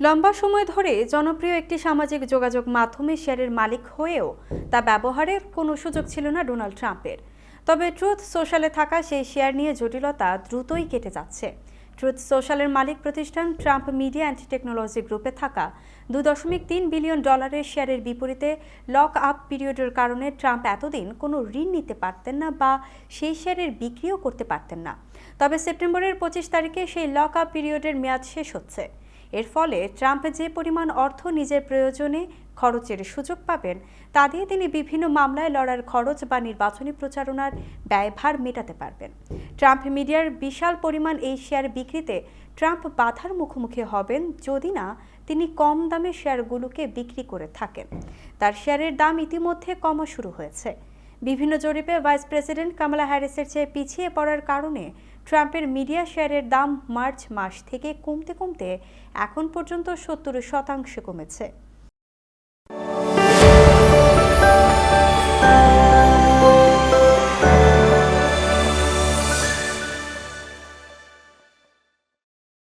লম্বা সময় ধরে জনপ্রিয় একটি সামাজিক যোগাযোগ মাধ্যমে শেয়ারের মালিক হয়েও তা ব্যবহারের কোনো সুযোগ ছিল না ডোনাল্ড ট্রাম্পের। তবে ট্রুথ সোশ্যালে থাকা সেই শেয়ার নিয়ে জটিলতা দ্রুতই কেটে যাচ্ছে। ট্রুথ সোশ্যালের মালিক প্রতিষ্ঠান ট্রাম্প মিডিয়া অ্যান্ড টেকনোলজি গ্রুপে থাকা দু দশমিক তিন বিলিয়ন ডলারের শেয়ারের বিপরীতে লক আপ পিরিয়ডের কারণে ট্রাম্প এতদিন কোনো ঋণ নিতে পারতেন না বা সেই শেয়ারের বিক্রিও করতে পারতেন না। তবে সেপ্টেম্বরের পঁচিশ তারিখে সেই লক আপ পিরিয়ডের মেয়াদ শেষ হচ্ছে। এর ফলে ট্রাম্প যে পরিমাণ অর্থ নিজের প্রয়োজনে খরচের সুযোগ পাবেন, তা দিয়ে তিনি বিভিন্ন মামলায় লড়ার খরচ বা নির্বাচনী প্রচারণার ব্যয়ভার মেটাতে পারবেন। ট্রাম্প মিডিয়ার বিশাল পরিমাণ এই শেয়ার বিক্রিতে ট্রাম্প বাধার মুখোমুখি হবেন যদি না তিনি কম দামে শেয়ারগুলোকে বিক্রি করে থাকেন। তার শেয়ারের দাম ইতিমধ্যে কমা শুরু হয়েছে। বিভিন্ন জরিপে ভাইস প্রেসিডেন্ট কামালা হ্যারিসের চেয়ে পিছিয়ে পড়ার কারণে ট্রাম্পের মিডিয়া শেয়ারের দাম মার্চ মাস থেকে কমতে কমতে এখন পর্যন্ত সত্তর শতাংশে কমেছে।